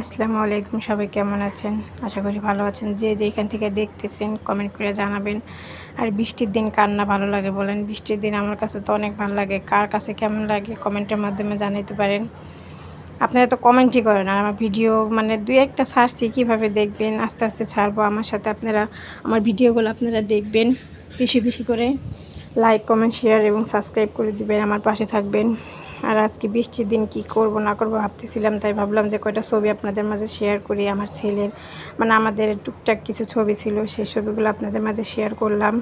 আসসালামু আলাইকুম, সবাই কেমন আছেন? আশা করি ভালো আছেন। যে যেখান থেকে দেখতেছেন কমেন্ট করে জানাবেন। আর বৃষ্টির দিন কার না ভালো লাগে বলেন? বৃষ্টির দিন আমার কাছে তো অনেক ভালো লাগে। কার কাছে কেমন লাগে কমেন্টের মাধ্যমে জানাতে পারেন। আপনারা তো কমেন্টই করেন আর আমার ভিডিও মানে দুই একটা ছাড়ছি কীভাবে দেখবেন? আস্তে আস্তে ছাড়বো। আমার সাথে আপনারা, আমার ভিডিওগুলো আপনারা দেখবেন। বেশি বেশি করে লাইক কমেন্ট শেয়ার এবং সাবস্ক্রাইব করে দিবেন। আমার পাশে থাকবেন। আর আজকে বৃষ্টির দিন কি করব, না করব ভাবতেছিলাম, তাই ভাবলাম যে কয়টা ছবি আপনাদের মাঝে শেয়ার করি, আমার ছেলের মানে আমাদের টুকটাক কিছু ছবি ছিল, সেই ছবিগুলো আপনাদের মাঝে শেয়ার করলাম।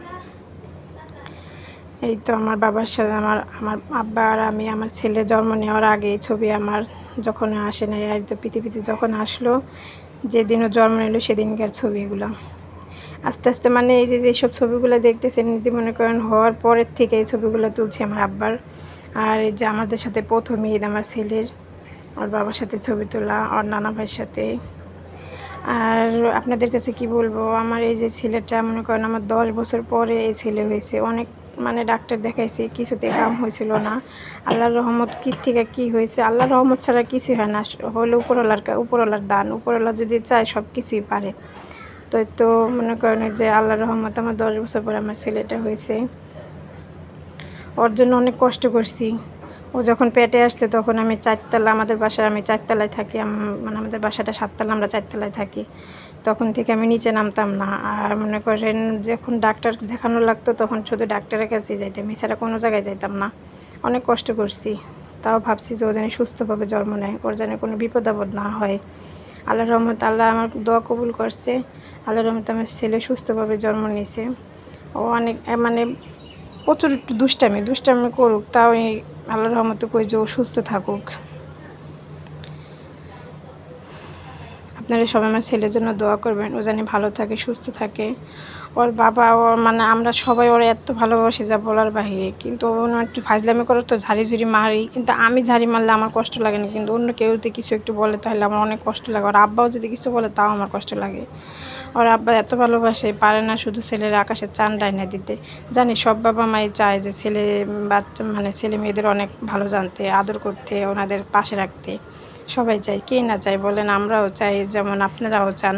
এই তো আমার বাবার সাথে, আমার আমার আব্বা আর আমি, আমার ছেলে জন্ম নেওয়ার আগে এই ছবি আমার যখন আসে নাই, আর পৃথিবীতে যখন আসলো, যেদিনও জন্ম নিল সেদিনকার ছবিগুলো। আস্তে আস্তে মানে এই যে, যেসব ছবিগুলো দেখতেছেন নিজে মনে করেন হওয়ার পরের থেকে এই ছবিগুলো তুলছে আমার আব্বার। আর এই যে আমাদের সাথে প্রথম ঈদ, আমার ছেলের, ওর বাবার সাথে ছবি তোলা, ওর নানা ভাইয়ের সাথে। আর আপনাদের কাছে কি বলব, আমার এই যে ছেলেটা, মনে করেন আমার দশ বছর পরে এই ছেলে হয়েছে। অনেক মানে ডাক্তার দেখাইছি, কিছুতে কাম হয়েছিল না। আল্লাহর রহমত কী থেকে কী হয়েছে? আল্লাহর রহমত ছাড়া কিছুই হয় না। হলে উপরওয়ালার উপরওয়ালার দান। উপরওয়ালা যদি চায় সব কিছুই পারে। তো তো মনে করেন যে আল্লাহর রহমত, আমার দশ বছর পরে আমার ছেলেটা হয়েছে। ওর জন্য অনেক কষ্ট করছি। ও যখন পেটে আসছে তখন আমি চারতলা, আমাদের বাসায় আমি চারতলায় থাকি মানে আমাদের বাসাটা সাততলা, আমরা চারতলায় থাকি। তখন থেকে আমি নিচে নামতাম না। আর মনে করেন যখন ডাক্তার দেখানো লাগতো তখন শুধু ডাক্তারের কাছে যাইতাম, এছাড়া কোনো জায়গায় যাইতাম না। অনেক কষ্ট করছি। তাও ভাবছি যে ও যেন সুস্থভাবে জন্ম নেয়, ওর যেন কোনো বিপদ আপদ না হয়। আল্লাহ রহমত আল্লাহ আমার দোয়া কবুল করছে। আল্লাহ রহমত আমার ছেলে সুস্থভাবে জন্ম নিয়েছে। ও অনেক মানে প্রচুর একটু দুষ্টামি দুষ্টামি করুক তাও এই আল্লাহর রহমতে কই যে ও সুস্থ থাকুক। আপনারা সবাই আমার ছেলের জন্য দোয়া করবেন, ও জানি ভালো থাকে, সুস্থ থাকে। ওর বাবা ওর মানে আমরা সবাই ওরা এত ভালোবাসি যা বলার বাহিরে। কিন্তু ও একটু ফাজলামি করে তো ঝাড়ি ঝুড়ি মারি, কিন্তু আমি ঝাড়ি মারলে আমার কষ্ট লাগে না, কিন্তু অন্য কেউ যদি কিছু একটু বলে তাহলে আমার অনেক কষ্ট লাগে। ওর আব্বাও যদি কিছু বলে তাও আমার কষ্ট লাগে। ওর আব্বা এত ভালোবাসে, পারে না শুধু ছেলের আকাশে চান ডাইনা দিতে। জানি সব বাবা মাই চায় যে ছেলে বাচ্চা মানে ছেলে মেয়েদের অনেক ভালো জানতে, আদর করতে, ওনাদের পাশে রাখতে। সবাই চায় কে না চায় বলেন, আমরাও চাই, যেমন আপনারাও চান,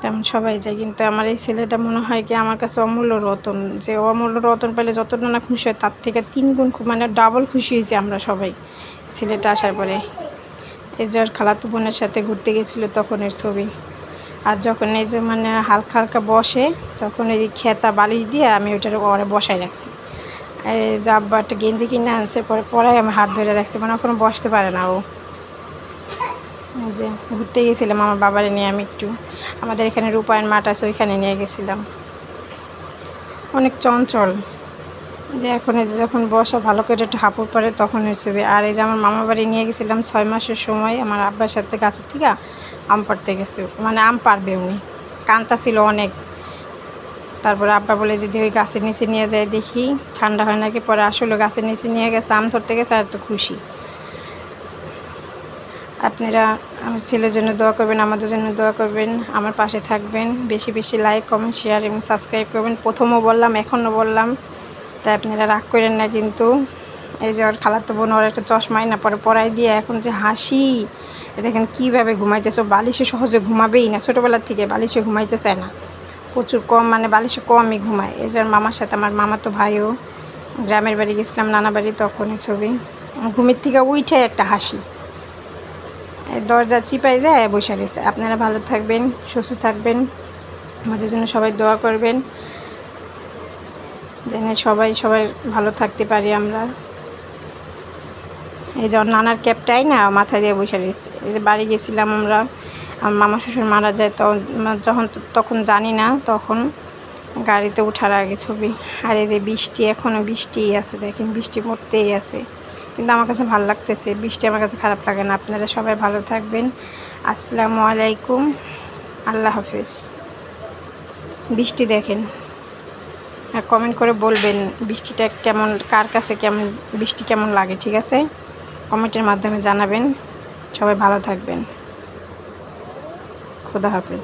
তেমন সবাই চায় কিন্তু আমার এই ছেলেটা মনে হয় কি, আমার কাছে অমূল্য রতন, যে অমূল্য রতন পেলে যতটা না খুশি হয়, তার থেকে তিন গুণ মানে ডাবল খুশি হয়েছি আমরা সবাই, ছেলেটা আসার পরে। এই যে খালাতো বোনের সাথে ঘুরতে গেছিল তখন এর ছবি। আর যখন এই যে মানে হালকা হালকা বসে, তখন এই খেতা বালিশ দিয়ে আমি ওইটার ওরে বসাই রাখছি। আব্বা একটা গেঞ্জি কিনে আনছে, পরে পরে আমি হাত ধরে রাখছি মানে ওখানে বসতে পারে না ও। যে ঘুরতে গেছিলাম আমার বাবারে নিয়ে, আমি একটু আমাদের এখানে রূপায়ণ মাঠ আছে, ওইখানে নিয়ে গেছিলাম। অনেক চঞ্চল। যে এখন এই যে যখন বসা, ভালো করে একটু হাঁপুর পরে তখন হয়েছে আর এই যে আমার মামা বাড়ি নিয়ে গেছিলাম ছয় মাসের সময়, আমার আব্বার সাথে গাছের থেকে, আম পাড়তে গেছে। মানে আম পারবে উনি। কান্তা ছিল অনেক। তারপরে আব্বা বলে, যদি ওই গাছের নিচে নিয়ে যায় দেখি, ঠান্ডা হয় নাকি? পরে আসলে, গাছের নিচে নিয়ে গেছে, আম ধরতে গেছে, আর তো খুশি। আপনারা আমার ছেলের জন্য দোয়া করবেন, আমাদের জন্য দোয়া করবেন, আমার পাশে থাকবেন, বেশি বেশি লাইক কমেন্ট শেয়ার এবং সাবস্ক্রাইব করবেন। প্রথমও বললাম, এখনও বললাম, তাই আপনারা রাগ করেন না কিন্তু। এই যে ওর খালাতো বোন, ওর একটা চশমাই না পরে পড়াই দিয়ে এখন যে হাসি দেখেন কীভাবে ঘুমাইতেছে। বালিশে সহজে ঘুমাবেই না, ছোটোবেলার থেকে বালিশে ঘুমাইতে চায় না। প্রচুর কম মানে বালিশে কমই ঘুমায়। এই যে মামার সাথে, আমার মামা তো ভাইও, গ্রামের বাড়ি গেছিলাম, নানা বাড়ি তখনই ছবি। ঘুমের থেকে উঠে একটা হাসি। দরজা চিপাই যায়, বসে রয়েছে। আপনারা ভালো থাকবেন, সুস্থ থাকবেন। আমাদের জন্য সবাই দোয়া করবেন। যেন সবাই সবাই ভালো থাকতে পারি আমরা। এই যে নানার ক্যাবটাই না মাথায় দিয়ে বসে রয়েছে। এই যে বাড়ি গেছিলাম আমরা, আমার মামা শ্বশুর মারা যায় তখন যখন, তখন জানি না, তখন গাড়িতে ওঠার আগে ছবি। আর এই যে বৃষ্টি এখনও বৃষ্টিই আছে, দেখেন বৃষ্টি পড়তেই আছে। কিন্তু আমার কাছে ভালো লাগতেছে। বৃষ্টি আমার কাছে খারাপ লাগে না। আপনারা সবাই ভালো থাকবেন। আসসালামু আলাইকুম। আল্লাহ হাফিজ। বৃষ্টি দেখেন। আর কমেন্ট করে বলবেন বৃষ্টিটা কেমন, কার কাছে কেমন, বৃষ্টি কেমন লাগে, ঠিক আছে? কমেন্টের মাধ্যমে জানাবেন। সবাই ভালো থাকবেন। খুদা হাফিজ।